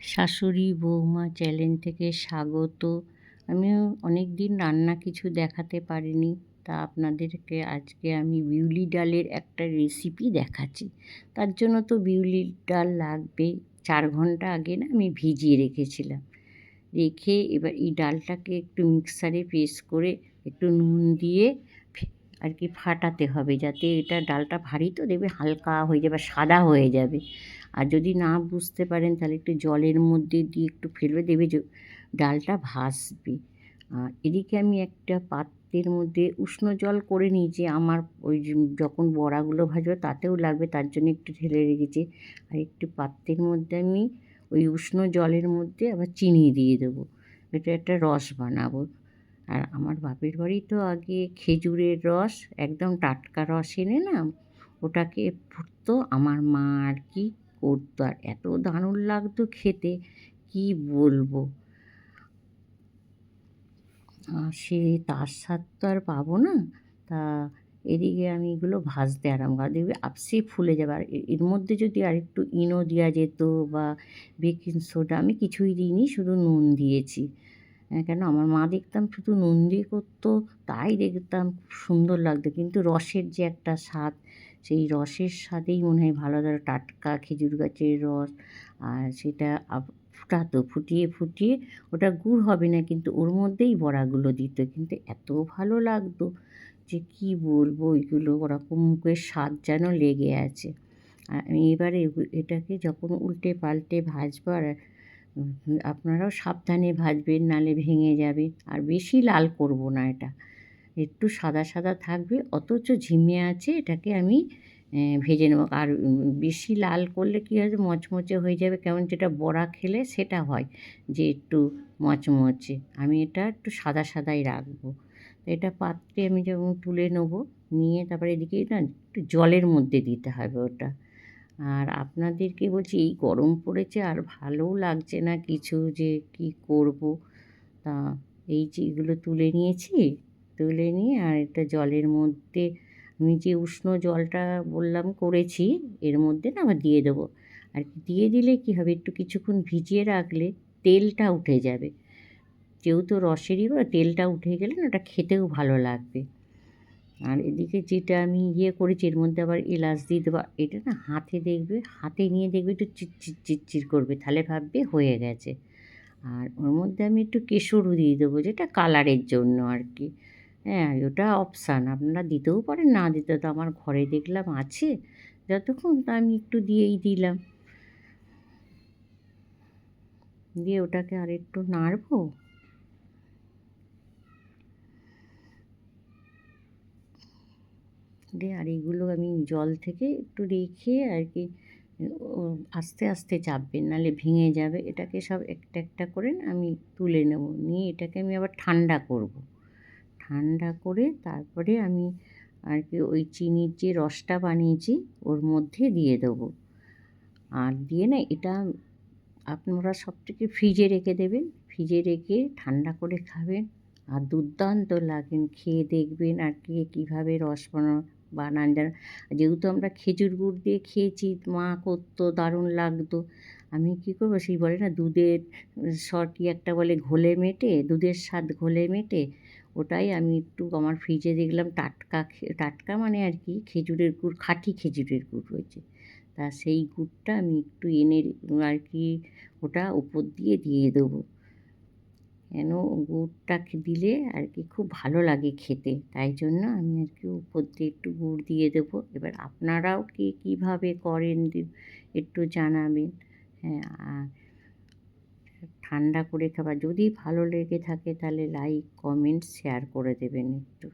শাশুড়ি, বৌমা চ্যানেল থেকে স্বাগত। আমিও অনেক দিন রান্না কিছু দেখাতে পারিনি, তা আপনাদেরকে আজকে আমি বিউলি ডালের একটা রেসিপি দেখাচ্ছি। তার জন্য তো বিউলি ডাল লাগবে, চার ঘণ্টা আগে না আমি ভিজিয়ে রেখেছিলাম। রেখে এবার এই ডালটাকে একটু মিক্সারে পেস্ট করে একটু নুন দিয়ে আর কি ফাটাতে হবে যাতে এটা ডালটা ভারী তো দেখবে হালকা হয়ে যাবে, সাদা হয়ে যাবে। আর যদি না বুঝতে পারেন তাহলে একটু জলের মধ্যে দিয়ে একটু ফেলবে দেবে ডালটা ভাসবে। আর এদিকে আমি একটা পাত্রের মধ্যে উষ্ণ জল করে নিয়েছি, আমার ওই যখন বড়াগুলো ভাজবো তাতেও লাগবে, তার জন্য একটু ঢেলে রেখেছি। আর একটু পাত্রের মধ্যে আমি ওই উষ্ণ জলের মধ্যে আবার চিনি দিয়ে দেবো। এটা একটা রস বানাবো। আর আমার বাপের বাড়ি তো আগে খেজুরের রস, একদম টাটকা রস এনে না ওটাকে ফুটতো, আমার মা আর কি করতো। আর এত দারুণ লাগতো খেতে, কি বলব? সে তার স্বাদ তো আর পাবো না। তা এদিকে আমি এগুলো ভাজতে আরাম। করা দেখবে আপসে ফুলে যাবে। আর এর মধ্যে যদি আর একটু ইনো দেওয়া যেত বা বেকিং সোডা, আমি কিছুই দিইনি, শুধু নুন দিয়েছি। কেন? আমার মা দেখতাম শুধু নুন দিয়ে করতো, তাই দেখতাম খুব সুন্দর লাগতো। কিন্তু রসের যে একটা স্বাদ, সেই রসের স্বাদেই মনে হয় ভালো ধরো টাটকা খেজুর গাছের রস, আর সেটা ফুটাতো, ফুটিয়ে ফুটিয়ে ওটা গুড় হবে না, কিন্তু ওর মধ্যেই বড়াগুলো দিত। কিন্তু এত ভালো লাগতো যে কী বলব ওইগুলো ওরকম মুখের স্বাদ যেন লেগে আছে। আর এবারে এটাকে যখন উল্টে পাল্টে ভাজবো আর আপনারাও সাবধানে ভাজবেন, নালে ভেঙে যাবে। আর বেশি লাল করব না এটা। একটু সাদা সাদা থাকবে, অথচ ঝিমে আছে, এটাকে আমি ভেজে নেব। আর বেশি লাল করলে কী হয়, মচমচে হয়ে যাবে। কেমন যেটা বড়া খেলে সেটা হয়, যে একটু মচমচে। আমি এটা একটু সাদা সাদাই রাখব। এটা পাত্রে আমি যেমন তুলে নেব, নিয়ে তারপরে এদিকে না একটু জলের মধ্যে দিতে হবে ওটা। আর আপনাদেরকে বলছি, এই গরম পড়েছে আর ভালোও লাগছে না কিছু যে কি করব। তা এই যে এগুলো তুলে নিয়েছি, তুলে নিয়ে আর একটা জলের মধ্যে আমি যে উষ্ণ জলটা বললাম করেছি, এর মধ্যে না আবার দিয়ে দেবো। আর দিয়ে দিলে কী হবে, একটু কিছুক্ষণ ভিজিয়ে রাখলে তেলটা উঠে যাবে। যেহেতু রসেরই বা তেলটা উঠে গেলে না, ওটা খেতেও ভালো লাগবে। আর এদিকে যেটা আমি ইয়ে করেছি, এর মধ্যে আবার এলাচ দিয়ে দেবো। এটা না হাতে দেখবে, হাতে নিয়ে দেখবে একটু চিটচির চিটচির করবে, তাহলে ভাববে হয়ে গেছে। আর ওর মধ্যে আমি একটু কেশরও দিয়ে দেবো, যেটা কালারের জন্য আর কি। হ্যাঁ ওটা অপশান আপনারা দিতেও পারেন, না দিতে তো আমার ঘরে দেখলাম আছে, যতক্ষণ তা আমি একটু দিয়েই দিলাম। দিয়ে ওটাকে আর একটু নাড়বো। দিয়ে আর এইগুলো আমি জল থেকে একটু রেখে আর কি আস্তে আস্তে চাপবেন নাহলে ভেঙে যাবে। এটাকে সব একটা একটা করে আমি তুলে নেব। নিয়ে এটাকে আমি আবার ঠান্ডা করব। ঠান্ডা করে তারপরে আমি আর কি ওই চিনির যে রসটা বানিয়েছি, ওর মধ্যে দিয়ে দেবো। আর দিয়ে না, এটা আপনারা সব থেকে ফ্রিজে রেখে দেবেন। ফ্রিজে রেখে ঠান্ডা করে খাবেন। আর দুর্দান্ত লাগেন, খেয়ে দেখবেন আর কে কীভাবে রস বানানো বানান যেন যেহেতু আমরা খেজুর গুড় দিয়ে খেয়েছি, মা করতো, দারুণ লাগতো। আমি কী করব? সেই বলে না, দুধের সরটি একটা বলে ঘোলে মেটে, দুধের স্বাদ ঘোলে মেটে, ওটাই আমি একটু আমার ফ্রিজে দেখলাম টাটকা টাটকা মানে আর কি, খেজুরের গুড়, খাঁটি খেজুরের গুড় রয়েছে। তা সেই গুড়টা আমি একটু এনে আর কি ওটা উপর দিয়ে দিয়ে দেবো। কেন গুড়টা দিলে আর কি খুব ভালো লাগে খেতে। তাই জন্য আমি আর কি উপর দিয়ে একটু গুড় দিয়ে দেবো। এবার আপনারাও কে কীভাবে করেন একটু জানাবেন। হ্যাঁ আর ঠান্ডা করে খাবার যদি ভালো লেগে থাকে তাহলে লাইক কমেন্ট শেয়ার করে দেবেন একটু।